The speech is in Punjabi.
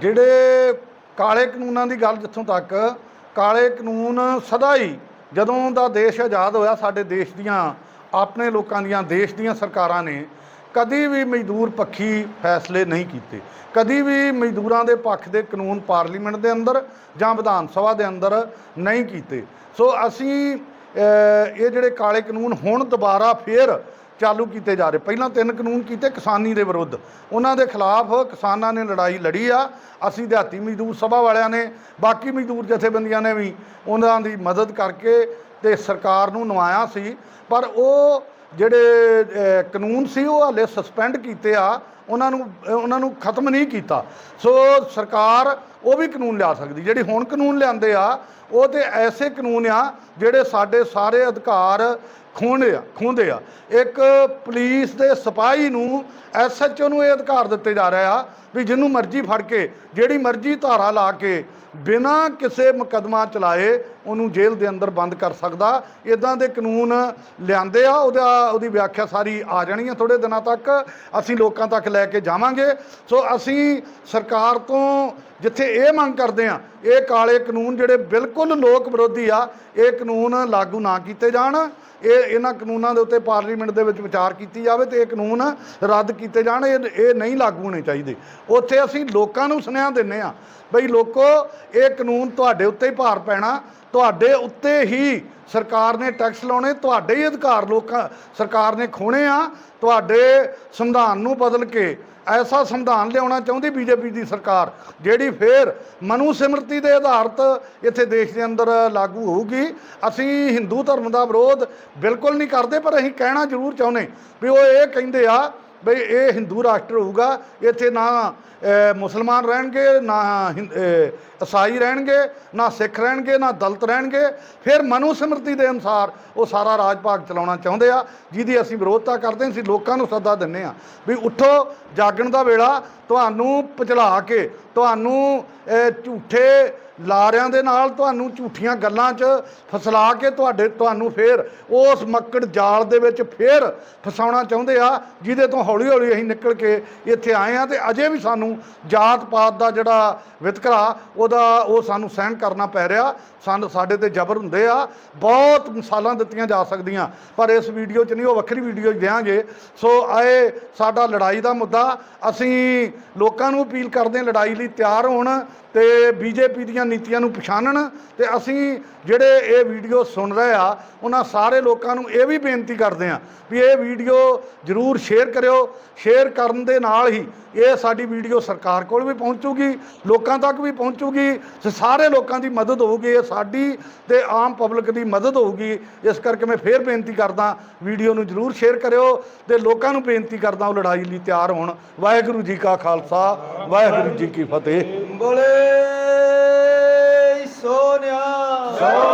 ਜਿਹੜੇ ਕਾਲੇ ਕਾਨੂੰਨਾਂ ਦੀ ਗੱਲ ਜਿੱਥੋਂ ਤੱਕ, ਕਾਲੇ ਕਾਨੂੰਨ ਸਦਾ ਹੀ ਜਦੋਂ ਦਾ ਦੇਸ਼ ਆਜ਼ਾਦ ਹੋਇਆ, ਸਾਡੇ ਦੇਸ਼ ਦੀਆਂ, ਆਪਣੇ ਲੋਕਾਂ ਦੀਆਂ, ਦੇਸ਼ ਦੀਆਂ ਸਰਕਾਰਾਂ ਨੇ ਕਦੀ ਵੀ ਮਜ਼ਦੂਰ ਪੱਖੀ ਫੈਸਲੇ ਨਹੀਂ ਕੀਤੇ। ਕਦੀ ਵੀ ਮਜ਼ਦੂਰਾਂ ਦੇ ਪੱਖ ਦੇ ਕਾਨੂੰਨ ਪਾਰਲੀਮੈਂਟ ਦੇ ਅੰਦਰ ਜਾਂ ਵਿਧਾਨ ਸਭਾ ਦੇ ਅੰਦਰ ਨਹੀਂ ਕੀਤੇ। ਸੋ ਅਸੀਂ ਇਹ ਜਿਹੜੇ ਕਾਲੇ ਕਾਨੂੰਨ ਹੁਣ ਦੁਬਾਰਾ ਫੇਰ ਚਾਲੂ ਕੀਤੇ ਜਾ ਰਹੇ। ਪਹਿਲਾਂ ਤਿੰਨ ਕਾਨੂੰਨ ਕੀਤੇ ਕਿਸਾਨੀ ਦੇ ਵਿਰੁੱਧ। ਉਹਨਾਂ ਦੇ ਖਿਲਾਫ ਕਿਸਾਨਾਂ ਨੇ ਲੜਾਈ ਲੜੀ ਆ। ਅਸੀਂ ਦਿਹਾਤੀ ਮਜ਼ਦੂਰ ਸਭਾ ਵਾਲਿਆਂ ਨੇ, ਬਾਕੀ ਮਜ਼ਦੂਰ ਜਥੇਬੰਦੀਆਂ ਨੇ ਵੀ ਉਹਨਾਂ ਦੀ ਮਦਦ ਕਰਕੇ ਤੇ ਸਰਕਾਰ ਨੂੰ ਨਵਾਇਆ ਸੀ। ਪਰ ਉਹ ਜਿਹੜੇ ਕਾਨੂੰਨ ਸੀ, ਉਹ ਹਾਲੇ ਸਸਪੈਂਡ ਕੀਤੇ ਆ। ਉਹਨਾਂ ਨੂੰ ਉਹਨਾਂ ਨੂੰ ਖਤਮ ਨਹੀਂ ਕੀਤਾ। ਸੋ ਸਰਕਾਰ ਉਹ ਵੀ ਕਾਨੂੰਨ ਲਿਆ ਸਕਦੀ। ਜਿਹੜੀ ਹੁਣ ਕਾਨੂੰਨ ਲਿਆਂਦੇ ਆ, ਉਹ ਤੇ ਐਸੇ ਕਾਨੂੰਨ ਆ ਜਿਹੜੇ ਸਾਡੇ ਸਾਰੇ ਅਧਿਕਾਰ ਖੋਹਣੇ ਆ, ਖੋਹਦੇ ਆ। ਇੱਕ ਪੁਲਿਸ ਦੇ ਸਿਪਾਹੀ ਨੂੰ ਐਸਐਚਓ ਨੂੰ ਇਹ ਅਧਿਕਾਰ ਦਿੱਤੇ ਜਾ ਰਿਹਾ ਆ ਵੀ ਜਿਹਨੂੰ ਮਰਜ਼ੀ ਫੜ ਕੇ, ਜਿਹੜੀ ਮਰਜ਼ੀ ਧਾਰਾ ਲਾ ਕੇ ਬਿਨਾਂ ਕਿਸੇ ਮੁਕਦਮਾ ਚਲਾਏ ਉਹਨੂੰ ਜੇਲ੍ਹ ਦੇ ਅੰਦਰ ਬੰਦ ਕਰ ਸਕਦਾ। ਇਦਾਂ ਦੇ ਕਾਨੂੰਨ ਲਿਆਂਦੇ ਆ, ਉਹਦਾ, ਉਹਦੀ ਵਿਆਖਿਆ ਸਾਰੀ ਆ ਜਾਣੀ ਆ ਥੋੜੇ ਦਿਨਾਂ ਤੱਕ। ਅਸੀਂ ਲੋਕਾਂ ਤੱਕ ਲੈ ਕੇ ਜਾਵਾਂਗੇ। ਸੋ ਅਸੀਂ ਸਰਕਾਰ ਤੋਂ ਜਿੱਥੇ ਇਹ ਮੰਗ ਕਰਦੇ ਆ, ਇਹ ਕਾਲੇ ਕਾਨੂੰਨ ਜਿਹੜੇ ਬਿਲਕੁਲ ਲੋਕ ਵਿਰੋਧੀ ਆ, ਇਹ ਕਾਨੂੰਨ ਲਾਗੂ ਨਾ ਕੀਤੇ ਜਾਣ। ਇਹ ਇਹਨਾਂ ਕਾਨੂੰਨਾਂ ਦੇ ਉੱਤੇ ਪਾਰਲੀਮੈਂਟ ਦੇ ਵਿੱਚ ਵਿਚਾਰ ਕੀਤੀ ਜਾਵੇ ਤੇ ਇਹ ਕਾਨੂੰਨ ਰੱਦ ਕੀਤੇ ਜਾਣ। ਇਹ ਇਹ ਨਹੀਂ ਲਾਗੂ ਹੋਣੇ ਚਾਹੀਦੇ। ਉੱਥੇ ਅਸੀਂ ਲੋਕਾਂ ਨੂੰ ਸੁਨੇਹਾ ਦਿੰਨੇ ਆ, ਬਈ ਲੋਕੋ, ਇਹ ਕਾਨੂੰਨ ਤੁਹਾਡੇ ਉੱਤੇ ਹੀ ਭਾਰ ਪੈਣਾ। ਤੁਹਾਡੇ ਉੱਤੇ ਹੀ ਸਰਕਾਰ ਨੇ ਟੈਕਸ ਲਾਉਣੇ, ਤੁਹਾਡੇ ਹੀ ਅਧਿਕਾਰ ਲੋਕਾਂ, ਸਰਕਾਰ ਨੇ ਖੋਣੇ ਆ। ਤੁਹਾਡੇ ਸੰਵਿਧਾਨ ਨੂੰ ਬਦਲ ਕੇ ਐਸਾ ਸੰਵਿਧਾਨ ਲਿਆਉਣਾ ਚਾਹੁੰਦੀ ਬੀਜੇਪੀ ਦੀ ਸਰਕਾਰ, ਜਿਹੜੀ ਫੇਰ ਮਨੂ ਸਿਮਰਤੀ ਦੇ ਆਧਾਰਤ ਇੱਥੇ ਦੇਸ਼ ਦੇ ਅੰਦਰ ਲਾਗੂ ਹੋਊਗੀ। ਅਸੀਂ ਹਿੰਦੂ ਧਰਮ ਦਾ ਵਿਰੋਧ ਬਿਲਕੁਲ ਨਹੀਂ ਕਰਦੇ, ਪਰ ਅਸੀਂ ਕਹਿਣਾ ਜ਼ਰੂਰ ਚਾਹੁੰਦੇ ਵੀ ਉਹ ਇਹ ਕਹਿੰਦੇ ਆ ਬਈ ਇਹ ਹਿੰਦੂ ਰਾਸ਼ਟਰ ਹੋਊਗਾ, ਇੱਥੇ ਨਾ ਮੁਸਲਮਾਨ ਰਹਿਣਗੇ, ਨਾ ਹਿੰ- ਈਸਾਈ ਰਹਿਣਗੇ, ਨਾ ਸਿੱਖ ਰਹਿਣਗੇ, ਨਾ ਦਲਤ ਰਹਿਣਗੇ। ਫਿਰ ਮਨੂ ਸਿਮਰਤੀ ਦੇ ਅਨੁਸਾਰ ਉਹ ਸਾਰਾ ਰਾਜ ਭਾਗ ਚਲਾਉਣਾ ਚਾਹੁੰਦੇ ਆ, ਜਿਹਦੀ ਅਸੀਂ ਵਿਰੋਧਤਾ ਕਰਦੇ ਹਾਂ, ਅਸੀਂ ਲੋਕਾਂ ਨੂੰ ਸੱਦਾ ਦਿੰਨੇ ਆ ਵੀ ਉੱਠੋ, ਜਾਗਣ ਦਾ ਵੇਲਾ, ਤੁਹਾਨੂੰ ਪਚਲਾ ਕੇ, ਤੁਹਾਨੂੰ ਝੂਠੇ ਲਾਰਿਆਂ ਦੇ ਨਾਲ ਤੁਹਾਨੂੰ ਝੂਠੀਆਂ ਗੱਲਾਂ 'ਚ ਫਸਲਾ ਕੇ ਤੁਹਾਡੇ, ਤੁਹਾਨੂੰ ਫੇਰ ਉਸ ਮੱਕੜ ਜਾਲ ਦੇ ਵਿੱਚ ਫੇਰ ਫਸਾਉਣਾ ਚਾਹੁੰਦੇ ਆ, ਜਿਹਦੇ ਤੋਂ ਹੌਲੀ ਹੌਲੀ ਅਸੀਂ ਨਿਕਲ ਕੇ ਇੱਥੇ ਆਏ ਆ ਤੇ ਅਜੇ ਵੀ ਸਾਨੂੰ ਜਾਤ ਪਾਤ ਦਾ ਜਿਹੜਾ ਵਿਤਕਰਾ, ਉਹਦਾ ਉਹ ਸਾਨੂੰ ਸਹਿਣ ਕਰਨਾ ਪੈ ਰਿਹਾ। ਸਾਨੂੰ ਸਾਡੇ ਤੇ ਜ਼ਬਰ ਹੁੰਦੇ ਆ। ਬਹੁਤ ਮਿਸਾਲਾਂ ਦਿੱਤੀਆਂ ਜਾ ਸਕਦੀਆਂ, ਪਰ ਇਸ ਵੀਡੀਓ 'ਚ ਨਹੀਂ, ਉਹ ਵੱਖਰੀ ਵੀਡੀਓ 'ਚ ਦਿਆਂਗੇ। ਸੋ ਆਏ ਸਾਡਾ ਲੜਾਈ ਦਾ ਮੁੱਦਾ, ਅਸੀਂ ਲੋਕਾਂ ਨੂੰ ਅਪੀਲ ਕਰਦੇ ਹਾਂ, ਲੜਾਈ ਲਈ ਤਿਆਰ ਹੋਣ। ਤੇ ਬੀਜੇਪੀ ਦੀਆਂ ਨੀਤੀਆਂ ਨੂੰ ਪਛਾਣਨ ਤੇ ਅਸੀਂ ਜਿਹੜੇ ਇਹ ਵੀਡੀਓ ਸੁਣ ਰਹੇ ਆ, ਉਹਨਾਂ ਸਾਰੇ ਲੋਕਾਂ ਨੂੰ ਇਹ ਵੀ ਬੇਨਤੀ ਕਰਦੇ ਆ ਵੀ ਇਹ ਵੀਡੀਓ ਜਰੂਰ ਸ਼ੇਅਰ ਕਰਿਓ। ਸ਼ੇਅਰ ਕਰਨ ਦੇ ਨਾਲ ਹੀ ਇਹ ਸਾਡੀ ਵੀਡੀਓ ਸਰਕਾਰ ਕੋਲ ਵੀ ਪਹੁੰਚੂਗੀ, ਲੋਕਾਂ ਤੱਕ ਵੀ ਪਹੁੰਚੂਗੀ ਤੇ ਸਾਰੇ ਲੋਕਾਂ ਦੀ ਮਦਦ ਹੋਊਗੀ, ਇਹ ਸਾਡੀ ਤੇ ਆਮ ਪਬਲਿਕ ਦੀ ਮਦਦ ਹੋਊਗੀ। ਇਸ ਕਰਕੇ ਮੈਂ ਫੇਰ ਬੇਨਤੀ ਕਰਦਾ, ਵੀਡੀਓ ਨੂੰ ਜਰੂਰ ਸ਼ੇਅਰ ਕਰਿਓ ਤੇ ਲੋਕਾਂ ਨੂੰ ਬੇਨਤੀ ਕਰਦਾ ਉਹ ਲੜਾਈ ਲਈ ਤਿਆਰ ਹੋਣ। ਵਾਹਿਗੁਰੂ ਜੀ ਕਾ ਖਾਲਸਾ, ਵਾਹਿਗੁਰੂ ਜੀ ਕੀ ਫਤਿਹ। ਬੋਲੇ ਸੋਨਿਆ।